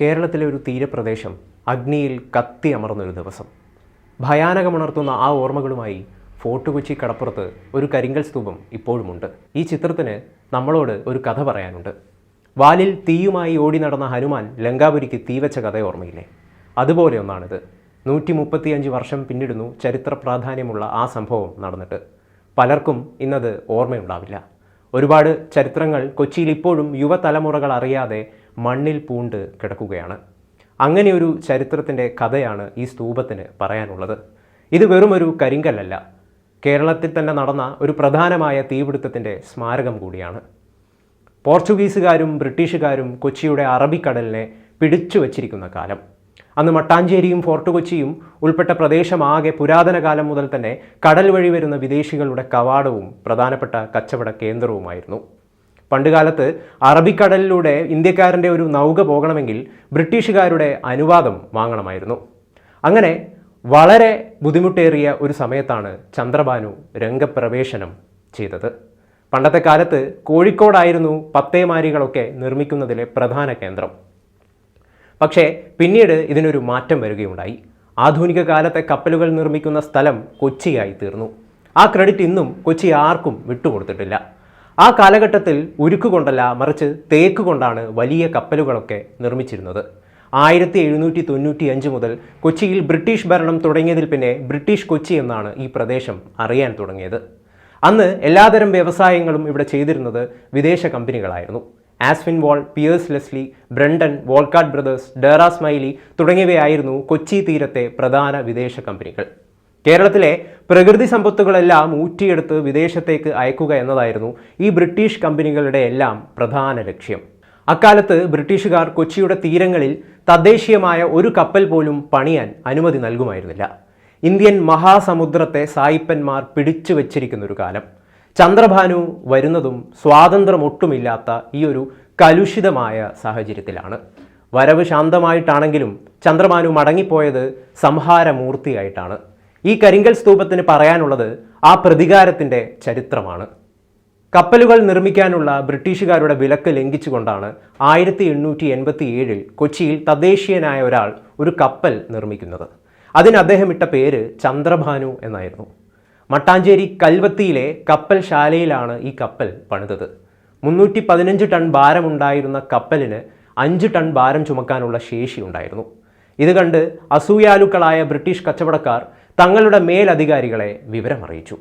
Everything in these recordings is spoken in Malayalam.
കേരളത്തിലെ ഒരു തീരപ്രദേശം അഗ്നിയിൽ കത്തി അമർന്നൊരു ദിവസം. ഭയാനകമുണർത്തുന്ന ആ ഓർമ്മകളുമായി ഫോർട്ട് കൊച്ചി കടപ്പുറത്ത് ഒരു കരിങ്കൽ സ്തൂപം ഇപ്പോഴുമുണ്ട്. ഈ ചിത്രത്തിന് നമ്മളോട് ഒരു കഥ പറയാനുണ്ട്. വാലിൽ തീയുമായി ഓടി നടന്ന ഹനുമാൻ ലങ്കാപുരിക്ക് തീവച്ച കഥ ഓർമ്മയില്ലേ? അതുപോലെ ഒന്നാണിത്. നൂറ്റി മുപ്പത്തിയഞ്ച് വർഷം പിന്നിടുന്നു ചരിത്ര പ്രാധാന്യമുള്ള ആ സംഭവം നടന്നിട്ട്. പലർക്കും ഇന്നത് ഓർമ്മയുണ്ടാവില്ല. ഒരുപാട് ചരിത്രങ്ങൾ കൊച്ചിയിൽ ഇപ്പോഴും യുവതലമുറകൾ അറിയാതെ മണ്ണിൽ പൂണ്ട് കിടക്കുകയാണ്. അങ്ങനെ ഒരു ചരിത്രത്തിന്റെ കഥയാണ് ഈ സ്തൂപത്തിന് പറയാനുള്ളത്. ഇത് വെറുമൊരു കരിങ്കല്ലല്ല. കേരളത്തിൽ തന്നെ നടന്ന ഒരു പ്രധാനമായ തീപിടുത്തത്തിന്റെ സ്മാരകം കൂടിയാണ്. പോർച്ചുഗീസുകാരും ബ്രിട്ടീഷുകാരും കൊച്ചിയുടെ അറബിക്കടലിനെ പിടിച്ചു വച്ചിരിക്കുന്ന കാലം. അന്ന് മട്ടാഞ്ചേരിയും ഫോർട്ട് കൊച്ചിയും ഉൾപ്പെട്ട പ്രദേശമാകെ പുരാതന കാലം മുതൽ തന്നെ കടൽ വഴി വരുന്ന വിദേശികളുടെ കവാടവും പ്രധാനപ്പെട്ട കച്ചവട കേന്ദ്രവുമായിരുന്നു. പണ്ടുകാലത്ത് അറബിക്കടലിലൂടെ ഇന്ത്യക്കാരന്റെ ഒരു നൗക പോകണമെങ്കിൽ ബ്രിട്ടീഷുകാരുടെ അനുവാദം വാങ്ങണമായിരുന്നു. അങ്ങനെ വളരെ ബുദ്ധിമുട്ടേറിയ ഒരു സമയത്താണ് ചന്ദ്രബാനു രംഗപ്രവേശനം ചെയ്തത്. പണ്ടത്തെ കാലത്ത് കോഴിക്കോടായിരുന്നു പത്തേമാരികളൊക്കെ നിർമ്മിക്കുന്നതിലെ പ്രധാന കേന്ദ്രം. പക്ഷേ പിന്നീട് ഇതിനൊരു മാറ്റം വരികയുണ്ടായി. ആധുനിക കാലത്തെ കപ്പലുകൾ നിർമ്മിക്കുന്ന സ്ഥലം കൊച്ചിയായി തീർന്നു. ആ ക്രെഡിറ്റ് ഇന്നും കൊച്ചി ആർക്കും വിട്ടുകൊടുത്തിട്ടില്ല. ആ കാലഘട്ടത്തിൽ ഉരുക്കുകൊണ്ടല്ല മറിച്ച് തേക്ക് കൊണ്ടാണ് വലിയ കപ്പലുകളൊക്കെ നിർമ്മിച്ചിരുന്നത്. ആയിരത്തി എഴുന്നൂറ്റി തൊണ്ണൂറ്റി അഞ്ച് മുതൽ കൊച്ചിയിൽ ബ്രിട്ടീഷ് ഭരണം തുടങ്ങിയതിൽ പിന്നെ ബ്രിട്ടീഷ് കൊച്ചി എന്നാണ് ഈ പ്രദേശം അറിയാൻ തുടങ്ങിയത്. അന്ന് എല്ലാതരം വ്യവസായങ്ങളും ഇവിടെ ചെയ്തിരുന്നത് വിദേശ കമ്പനികളായിരുന്നു. Aspinwall Pierce Leslie Brunton Volkart Brothers Darragh Smail തുടങ്ങിയവയായിരുന്നു Kochi തീരത്തെ പ്രധാന വിദേശ കമ്പനികൾ. കേരളത്തിലെ പ്രകൃതി സമ്പത്തുകളെല്ലാം ഊറ്റിയെടുത്ത് വിദേശത്തേക്ക് അയക്കുക എന്നതായിരുന്നു ഈ ബ്രിട്ടീഷ് കമ്പനികളുടെ എല്ലാം പ്രധാന ലക്ഷ്യം. അക്കാലത്ത് ബ്രിട്ടീഷുകാർ കൊച്ചിയുടെ തീരങ്ങളിൽ തദ്ദേശീയമായ ഒരു കപ്പൽ പോലും പണിയാൻ അനുമതി നൽകുമായിരുന്നില്ല. ഇന്ത്യൻ മഹാസമുദ്രത്തെ സായിപ്പന്മാർ പിടിച്ചു വച്ചിരിക്കുന്ന ഒരു കാലം. ചന്ദ്രഭാനു വരുന്നതും സ്വാതന്ത്ര്യം ഒട്ടുമില്ലാത്ത ഈ ഒരു കലുഷിതമായ സാഹചര്യത്തിലാണ്. വരവ് ശാന്തമായിട്ടാണെങ്കിലും ചന്ദ്രഭാനു മടങ്ങിപ്പോയത് സംഹാരമൂർത്തിയായിട്ടാണ്. ഈ കരിങ്കൽ സ്തൂപത്തിന് പറയാനുള്ളത് ആ പ്രതികാരത്തിന്റെ ചരിത്രമാണ്. കപ്പലുകൾ നിർമ്മിക്കാനുള്ള ബ്രിട്ടീഷുകാരുടെ വിലക്ക് ലംഘിച്ചുകൊണ്ടാണ് ആയിരത്തി എണ്ണൂറ്റി എൺപത്തി ഏഴിൽ കൊച്ചിയിൽ തദ്ദേശീയനായ ഒരാൾ ഒരു കപ്പൽ നിർമ്മിക്കുന്നത്. അതിന് അദ്ദേഹം ഇട്ട പേര് ചന്ദ്രഭാനു എന്നായിരുന്നു. മട്ടാഞ്ചേരി കൽവത്തിയിലെ കപ്പൽ ശാലയിലാണ് ഈ കപ്പൽ പണിതത്. മുന്നൂറ്റി പതിനഞ്ച് ടൺ ഭാരമുണ്ടായിരുന്ന കപ്പലിന് അഞ്ച് ടൺ ഭാരം ചുമക്കാനുള്ള ശേഷി ഉണ്ടായിരുന്നു. ഇത് കണ്ട് അസൂയാലുക്കളായ ബ്രിട്ടീഷ് കച്ചവടക്കാർ തങ്ങളുടെ മേലധികാരികളെ വിവരമറിയിച്ചു.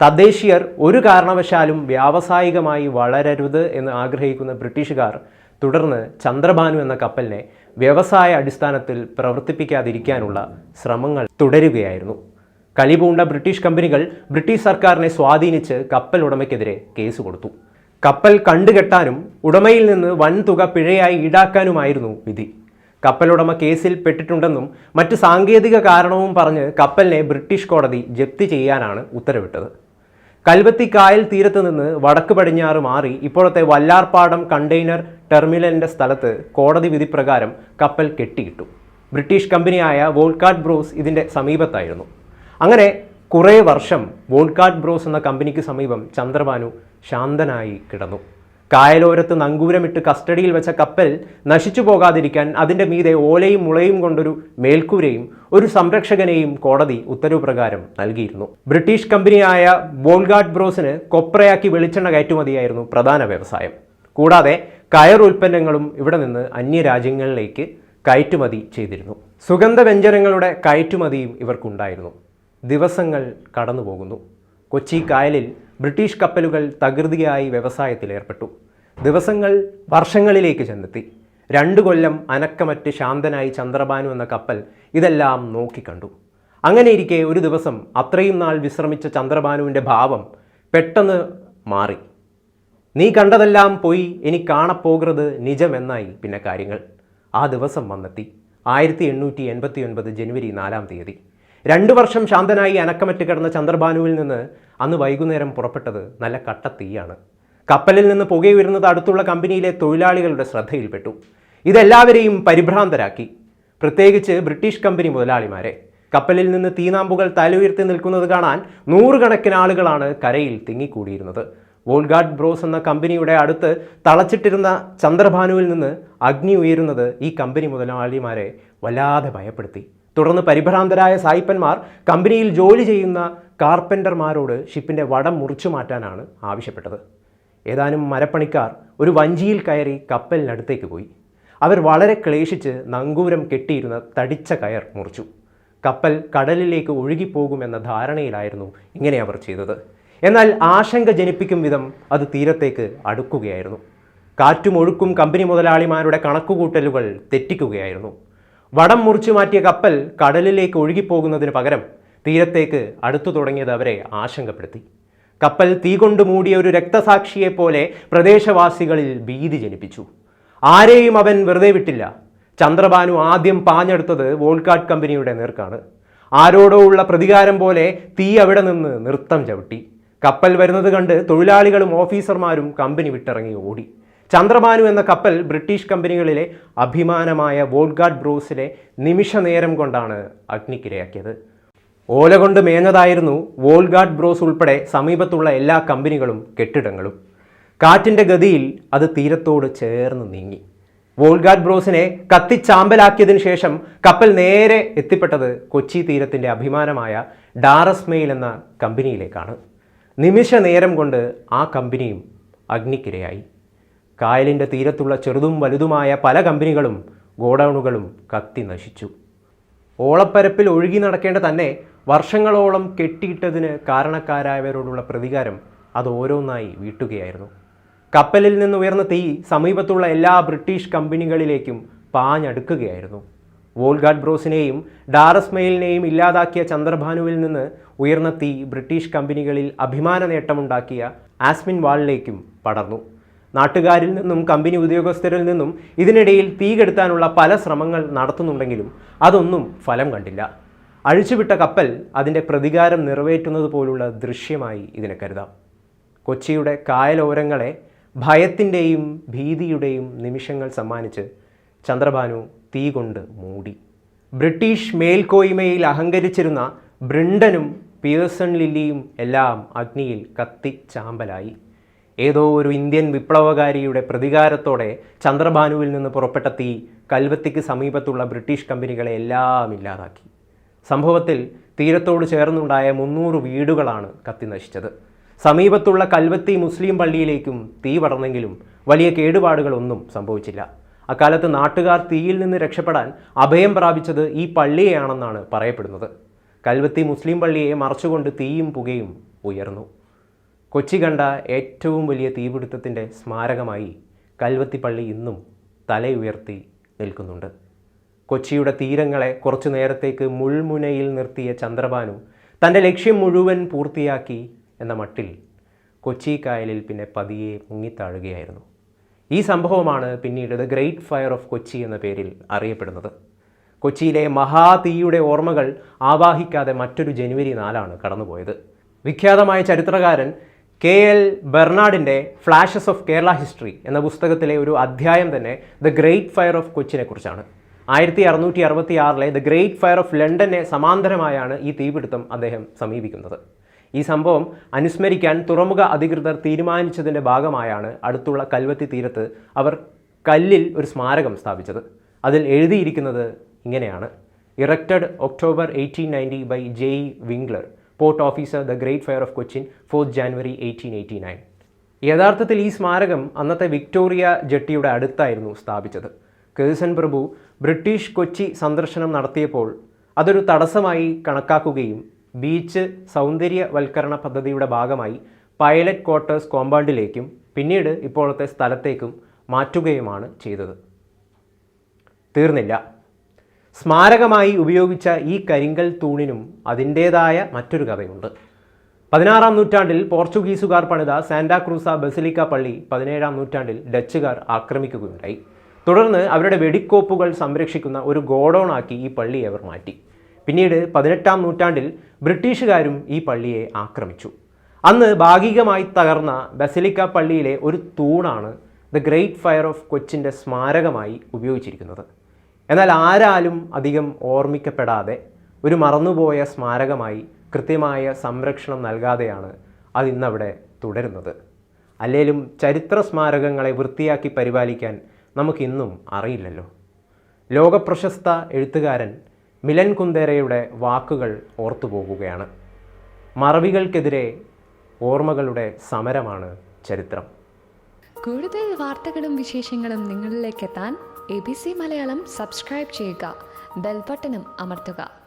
തദ്ദേശീയർ ഒരു കാരണവശാലും വ്യാവസായികമായി വളരരുത് എന്ന് ആഗ്രഹിക്കുന്ന ബ്രിട്ടീഷുകാർ തുടർന്ന് ചന്ദ്രഭാനു എന്ന കപ്പലിനെ വ്യവസായ അടിസ്ഥാനത്തിൽ പ്രവർത്തിപ്പിക്കാതിരിക്കാനുള്ള ശ്രമങ്ങൾ തുടരുകയായിരുന്നു. കലിപൂണ്ട ബ്രിട്ടീഷ് കമ്പനികൾ ബ്രിട്ടീഷ് സർക്കാരിനെ സ്വാധീനിച്ച് കപ്പൽ ഉടമയ്ക്കെതിരെ കേസ് കൊടുത്തു. കപ്പൽ കണ്ടുകെട്ടാനും ഉടമയിൽ നിന്ന് വൻതുക പിഴയായി ഈടാക്കാനുമായിരുന്നു വിധി. കപ്പലുടമ കേസിൽ പെട്ടിട്ടുണ്ടെന്നും മറ്റ് സാങ്കേതിക കാരണവും പറഞ്ഞ് കപ്പലിനെ ബ്രിട്ടീഷ് കോടതി ജപ്തി ചെയ്യാനാണ് ഉത്തരവിട്ടത്. കൽവത്തി കായൽ തീരത്ത് നിന്ന് വടക്ക് പടിഞ്ഞാറ് മാറി ഇപ്പോഴത്തെ വല്ലാർപാടം കണ്ടെയ്നർ ടെർമിനലിന്റെ സ്ഥലത്ത് കോടതി വിധി പ്രകാരം കപ്പൽ കെട്ടിയിട്ടു. ബ്രിട്ടീഷ് കമ്പനിയായ വോൾക്കാട്ട് ബ്രോസ് ഇതിന്റെ സമീപത്തായിരുന്നു. അങ്ങനെ കുറേ വർഷം വോൾക്കാട്ട് ബ്രോസ് എന്ന കമ്പനിക്ക് സമീപം ചന്ദ്രഭാനു ശാന്തനായി കിടന്നു. കായലോരത്ത് നങ്കൂരമിട്ട് കസ്റ്റഡിയിൽ വെച്ച കപ്പൽ നശിച്ചു പോകാതിരിക്കാൻ അതിന്റെ മീതെ ഓലയും മുളയും കൊണ്ടൊരു മേൽക്കൂരയും ഒരു സംരക്ഷകനെയും കോടതി ഉത്തരവ് പ്രകാരം നൽകിയിരുന്നു. ബ്രിട്ടീഷ് കമ്പനിയായ ബോൾഗാഡ് ബ്രോസിന് കൊപ്രയാക്കി വെളിച്ചെണ്ണ കയറ്റുമതിയായിരുന്നു പ്രധാന വ്യവസായം. കൂടാതെ കയർ ഉൽപ്പന്നങ്ങളും ഇവിടെ നിന്ന് അന്യരാജ്യങ്ങളിലേക്ക് കയറ്റുമതി ചെയ്തിരുന്നു. സുഗന്ധവ്യഞ്ജനങ്ങളുടെ കയറ്റുമതിയും ഇവർക്കുണ്ടായിരുന്നു. ദിവസങ്ങൾ കടന്നുപോകുന്നു. കൊച്ചി കായലിൽ ബ്രിട്ടീഷ് കപ്പലുകൾ തകൃതിയായി വ്യവസായത്തിൽ ഏർപ്പെട്ടു. ദിവസങ്ങൾ വർഷങ്ങളിലേക്ക് ചെന്നെത്തി. രണ്ടു കൊല്ലം അനക്കമറ്റ് ശാന്തനായി ചന്ദ്രബാനു എന്ന കപ്പൽ ഇതെല്ലാം നോക്കിക്കണ്ടു അങ്ങനെയിരിക്കെ ഒരു ദിവസം അത്രയും നാൾ വിശ്രമിച്ച ചന്ദ്രബാനുവിന്റെ ഭാവം പെട്ടെന്ന് മാറി. നീ കണ്ടതെല്ലാം പോയി ഇനി കാണപ്പോകരുത് നിജമെന്നായി പിന്നെ കാര്യങ്ങൾ. ആ ദിവസം വന്നെത്തി. ആയിരത്തി എണ്ണൂറ്റി എൺപത്തി ഒൻപത് ജനുവരി നാലാം തീയതി. രണ്ടു വർഷം ശാന്തനായി അനക്കമറ്റ് കിടന്ന ചന്ദ്രബാനുവിൽ നിന്ന് അന്ന് വൈകുന്നേരം പുറപ്പെട്ടത് നല്ല കട്ട തീയാണ് കപ്പലിൽ നിന്ന് പുകയുയരുന്നത് അടുത്തുള്ള കമ്പനിയിലെ തൊഴിലാളികളുടെ ശ്രദ്ധയിൽപ്പെട്ടു. ഇതെല്ലാവരെയും പരിഭ്രാന്തരാക്കി. പ്രത്യേകിച്ച് ബ്രിട്ടീഷ് കമ്പനി മുതലാളിമാരെ. കപ്പലിൽ നിന്ന് തീനാമ്പുകൾ തലയുയർത്തി നിൽക്കുന്നത് കാണാൻ നൂറുകണക്കിന് ആളുകളാണ് കരയിൽ തിങ്ങിക്കൂടിയിരുന്നത്. വോൾഗാർഡ് ബ്രോസ് എന്ന കമ്പനിയുടെ അടുത്ത് തളച്ചിട്ടിരുന്ന ചന്ദ്രഭാനുവിൽ നിന്ന് അഗ്നി ഉയരുന്നത് ഈ കമ്പനി മുതലാളിമാരെ വല്ലാതെ ഭയപ്പെടുത്തി. തുടർന്ന് പരിഭ്രാന്തരായ സായിപ്പന്മാർ കമ്പനിയിൽ ജോലി ചെയ്യുന്ന കാർപ്പന്റർമാരോട് ഷിപ്പിന്റെ വടം മുറിച്ചു മാറ്റാനാണ് ആവശ്യപ്പെട്ടത്. ഏതാനും മരപ്പണിക്കാർ ഒരു വഞ്ചിയിൽ കയറി കപ്പലിനടുത്തേക്ക് പോയി. അവർ വളരെ ക്ലേശിച്ച് നങ്കൂരം കെട്ടിയിരുന്ന തടിച്ച കയർ മുറിച്ചു. കപ്പൽ കടലിലേക്ക് ഒഴുകിപ്പോകുമെന്ന ധാരണയിലായിരുന്നു ഇങ്ങനെ അവർ ചെയ്തത്. എന്നാൽ ആശങ്ക ജനിപ്പിക്കും വിധം അത് തീരത്തേക്ക് അടുക്കുകയായിരുന്നു. കാറ്റും ഒഴുക്കും കമ്പനി മുതലാളിമാരുടെ കണക്കുകൂട്ടലുകൾ തെറ്റിക്കുകയായിരുന്നു. വടം മുറിച്ചു മാറ്റിയ കപ്പൽ കടലിലേക്ക് ഒഴുകിപ്പോകുന്നതിന് പകരം തീരത്തേക്ക് അടുത്തു തുടങ്ങിയത് അവരെ ആശങ്കപ്പെടുത്തി. കപ്പൽ തീ കൊണ്ടു മൂടിയ ഒരു രക്തസാക്ഷിയെപ്പോലെ പ്രദേശവാസികളിൽ ഭീതി ജനിപ്പിച്ചു. ആരെയും അവൻ വെറുതെ വിട്ടില്ല. ചന്ദ്രബാനു ആദ്യം പാഞ്ഞെടുത്തത് വോൾക്കാട്ട് കമ്പനിയുടെ നേർക്കാണ്. ആരോടോ ഉള്ള പ്രതികാരം പോലെ തീ അവിടെ നിന്ന് നൃത്തം ചവിട്ടി. കപ്പൽ വരുന്നത് കണ്ട് തൊഴിലാളികളും ഓഫീസർമാരും കമ്പനി വിട്ടിറങ്ങി ഓടി. ചന്ദ്രബാനു എന്ന കപ്പൽ ബ്രിട്ടീഷ് കമ്പനികളിലെ അഭിമാനമായ വോൾഗാഡ് ബ്രോസിലെ നിമിഷ നേരം കൊണ്ടാണ് അഗ്നിക്കിരയാക്കിയത്. ഓല കൊണ്ട് മേഞ്ഞതായിരുന്നു വോൾഗാഡ് ബ്രോസ് ഉൾപ്പെടെ സമീപത്തുള്ള എല്ലാ കമ്പനികളും കെട്ടിടങ്ങളും. കാറ്റിന്റെ ഗതിയിൽ അത് തീരത്തോട് ചേർന്ന് നീങ്ങി. വോൾഗാഡ് ബ്രോസിനെ കത്തിച്ചാമ്പലാക്കിയതിനു ശേഷം കപ്പൽ നേരെ എത്തിപ്പെട്ടത് കൊച്ചി തീരത്തിന്റെ അഭിമാനമായ ഡാറസ് മെയിൽ എന്ന കമ്പനിയിലേക്കാണ്. നിമിഷ നേരം കൊണ്ട് ആ കമ്പനിയും അഗ്നിക്കിരയായി. കായലിന്റെ തീരത്തുള്ള ചെറുതും വലുതുമായ പല കമ്പനികളും ഗോഡൗണുകളും കത്തി നശിച്ചു. ഓളപ്പരപ്പിൽ ഒഴുകി നടക്കേണ്ട തന്നെ വർഷങ്ങളോളം കെട്ടിയിട്ടതിന് കാരണക്കാരായവരോടുള്ള പ്രതികാരം അത് ഓരോന്നായി വീട്ടുകയായിരുന്നു. കപ്പലിൽ നിന്ന് ഉയർന്ന തീ സമീപത്തുള്ള എല്ലാ ബ്രിട്ടീഷ് കമ്പനികളിലേക്കും പാഞ്ഞടുക്കുകയായിരുന്നു. വോൾഗാഡ് ബ്രോസിനെയും ഡാറസ് മെയിലിനെയും ഇല്ലാതാക്കിയ ചന്ദ്രഭാനുവിൽ നിന്ന് ഉയർന്ന തീ ബ്രിട്ടീഷ് കമ്പനികളിൽ അഭിമാന നേട്ടമുണ്ടാക്കിയ ആസ്മിൻ വാളിലേക്കും പടർന്നു. നാട്ടുകാരിൽ നിന്നും കമ്പനി ഉദ്യോഗസ്ഥരിൽ നിന്നും ഇതിനിടയിൽ തീ കെടുത്താനുള്ള പല ശ്രമങ്ങൾ നടത്തുന്നുണ്ടെങ്കിലും അതൊന്നും ഫലം കണ്ടില്ല. അഴിച്ചുവിട്ട കപ്പൽ അതിന്റെ പ്രതികാരം നിറവേറ്റുന്നത് പോലുള്ള ദൃശ്യമായി ഇതിനെ കരുതാം. കൊച്ചിയുടെ കായലോരങ്ങളെ ഭയത്തിന്റെയും ഭീതിയുടെയും നിമിഷങ്ങൾ സമ്മാനിച്ച് ചന്ദ്രഭാനു തീ കൊണ്ട് മൂടി. ബ്രിട്ടീഷ് മേൽക്കോയ്മയിൽ അഹങ്കരിച്ചിരുന്ന ബ്രിണ്ടനും പിയേഴ്സൺ ലില്ലിയും എല്ലാം അഗ്നിയിൽ കത്തി ചാമ്പലായി. ഏതോ ഒരു ഇന്ത്യൻ വിപ്ലവകാരിയുടെ പ്രതികാരത്തോടെ ചന്ദ്രഭാനുവിൽ നിന്ന് പുറപ്പെട്ട തീ കൽവത്തിക്ക് സമീപത്തുള്ള ബ്രിട്ടീഷ് കമ്പനികളെ എല്ലാം ഇല്ലാതാക്കി. സംഭവത്തിൽ തീരത്തോട് ചേർന്നുണ്ടായ മുന്നൂറ് വീടുകളാണ് കത്തി നശിച്ചത്. സമീപത്തുള്ള കൽവത്തി മുസ്ലിം പള്ളിയിലേക്കും തീ പടർന്നെങ്കിലും വലിയ കേടുപാടുകളൊന്നും സംഭവിച്ചില്ല. അക്കാലത്ത് നാട്ടുകാർ തീയിൽ നിന്ന് രക്ഷപ്പെടാൻ അഭയം പ്രാപിച്ചത് ഈ പള്ളിയെയാണെന്നാണ് പറയപ്പെടുന്നത്. കൽവത്തി മുസ്ലിം പള്ളിയെ മറച്ചുകൊണ്ട് തീയും പുകയും ഉയർന്നു. കൊച്ചി കണ്ട ഏറ്റവും വലിയ തീപിടുത്തത്തിന്റെ സ്മാരകമായി കൽവത്തി പള്ളി ഇന്നും തലയുയർത്തി നിൽക്കുന്നുണ്ട്. കൊച്ചിയുടെ തീരങ്ങളെ കുറച്ചു നേരത്തേക്ക് മുൾമുനയിൽ നിർത്തിയ ചന്ദ്രബാനു തന്റെ ലക്ഷ്യം മുഴുവൻ പൂർത്തിയാക്കി എന്ന മട്ടിൽ കൊച്ചി കായലിൽ പിന്നെ പതിയെ മുങ്ങിത്താഴുകയായിരുന്നു. ഈ സംഭവമാണ് പിന്നീട് the great fire of Kochi എന്ന പേരിൽ അറിയപ്പെടുന്നത്. കൊച്ചിയിലെ മഹാതീയുടെ ഓർമ്മകൾ ആവാഹിക്കാതെ മറ്റൊരു ജനുവരി നാലാണ് കടന്നുപോയത്. വിഖ്യാതമായ ചരിത്രകാരൻ കെ എൽ ബെർണാഡിന്റെ ഫ്ലാഷസ് ഓഫ് കേരള ഹിസ്റ്ററി എന്ന പുസ്തകത്തിലെ ഒരു അധ്യായം തന്നെ ദ ഗ്രേറ്റ് ഫയർ ഓഫ് കൊച്ചിനെ കുറിച്ചാണ്. ആയിരത്തി അറുന്നൂറ്റി അറുപത്തി ആറിലെ ദ ഗ്രേറ്റ് ഫയർ ഓഫ് ലണ്ടനെ സമാന്തരമായാണ് ഈ തീപിടുത്തം അദ്ദേഹം സമീപിക്കുന്നത്. ഈ സംഭവം അനുസ്മരിക്കാൻ തുറമുഖ അധികൃതർ തീരുമാനിച്ചതിന്റെ ഭാഗമായാണ് അടുത്തുള്ള കൽവത്തി തീരത്ത് അവർ കല്ലിൽ ഒരു സ്മാരകം സ്ഥാപിച്ചത്. അതിൽ എഴുതിയിരിക്കുന്നത് ഇങ്ങനെയാണ്. Erected October eighteen ninety by J Wingler port officer the great fire of Cochin fourth January eighteen eighty nine യഥാർത്ഥത്തിൽ ഈ സ്മാരകം അന്നത്തെ വിക്ടോറിയ ജെട്ടിയുടെ അടുത്തായിരുന്നു സ്ഥാപിച്ചത്. കേഴ്സൺ പ്രഭു ബ്രിട്ടീഷ് കൊച്ചി സന്ദർശനം നടത്തിയപ്പോൾ അതൊരു തടസ്സമായി കണക്കാക്കുകയും ബീച്ച് സൗന്ദര്യവൽക്കരണ പദ്ധതിയുടെ ഭാഗമായി പൈലറ്റ് ക്വാർട്ടേഴ്സ് കോമ്പൗണ്ടിലേക്കും പിന്നീട് ഇപ്പോഴത്തെ സ്ഥലത്തേക്കും മാറ്റുകയുമാണ് ചെയ്തത്. തീർന്നില്ല. സ്മാരകമായി ഉപയോഗിച്ച ഈ കരിങ്കൽ തൂണിനും അതിന്റേതായ മറ്റൊരു കഥയുണ്ട്. പതിനാറാം നൂറ്റാണ്ടിൽ പോർച്ചുഗീസുകാർ പണിത സാന്റാക്രൂസ ബസിലിക്ക പള്ളി പതിനേഴാം നൂറ്റാണ്ടിൽ ഡച്ചുകാർ ആക്രമിക്കുകയുണ്ടായി. തുടർന്ന് അവരുടെ വെടിക്കോപ്പുകൾ സംരക്ഷിക്കുന്ന ഒരു ഗോഡൗണാക്കി ഈ പള്ളി അവർ മാറ്റി. പിന്നീട് പതിനെട്ടാം നൂറ്റാണ്ടിൽ ബ്രിട്ടീഷുകാരും ഈ പള്ളിയെ ആക്രമിച്ചു. അന്ന് ഭാഗികമായി തകർന്ന ബസലിക്ക പള്ളിയിലെ ഒരു തൂണാണ് ദ ഗ്രേറ്റ് ഫയർ ഓഫ് കൊച്ചിന്റെ സ്മാരകമായി ഉപയോഗിച്ചിരിക്കുന്നത്. എന്നാൽ ആരാലും അധികം ഓർമ്മിക്കപ്പെടാതെ ഒരു മറന്നുപോയ സ്മാരകമായി കൃത്യമായ സംരക്ഷണം നൽകാതെയാണ് അതിന്നവിടെ തുടരുന്നത്. അല്ലേലും ചരിത്ര സ്മാരകങ്ങളെ വൃത്തിയാക്കി പരിപാലിക്കാൻ നമുക്കിന്നും അറിയില്ലല്ലോ. ലോകപ്രശസ്ത എഴുത്തുകാരൻ മിലൻ കുന്തേരയുടെ വാക്കുകൾ ഓർത്തുപോകുകയാണ് മറവികൾക്കെതിരെ ഓർമ്മകളുടെ സമരമാണ് ചരിത്രം. കൂടുതൽ വാർത്തകളും വിശേഷങ്ങളും നിങ്ങളിലേക്ക് എത്താൻ A B C Malayalam subscribe ചെയ്യുക. ബെൽബട്ടനും അമർത്തുക.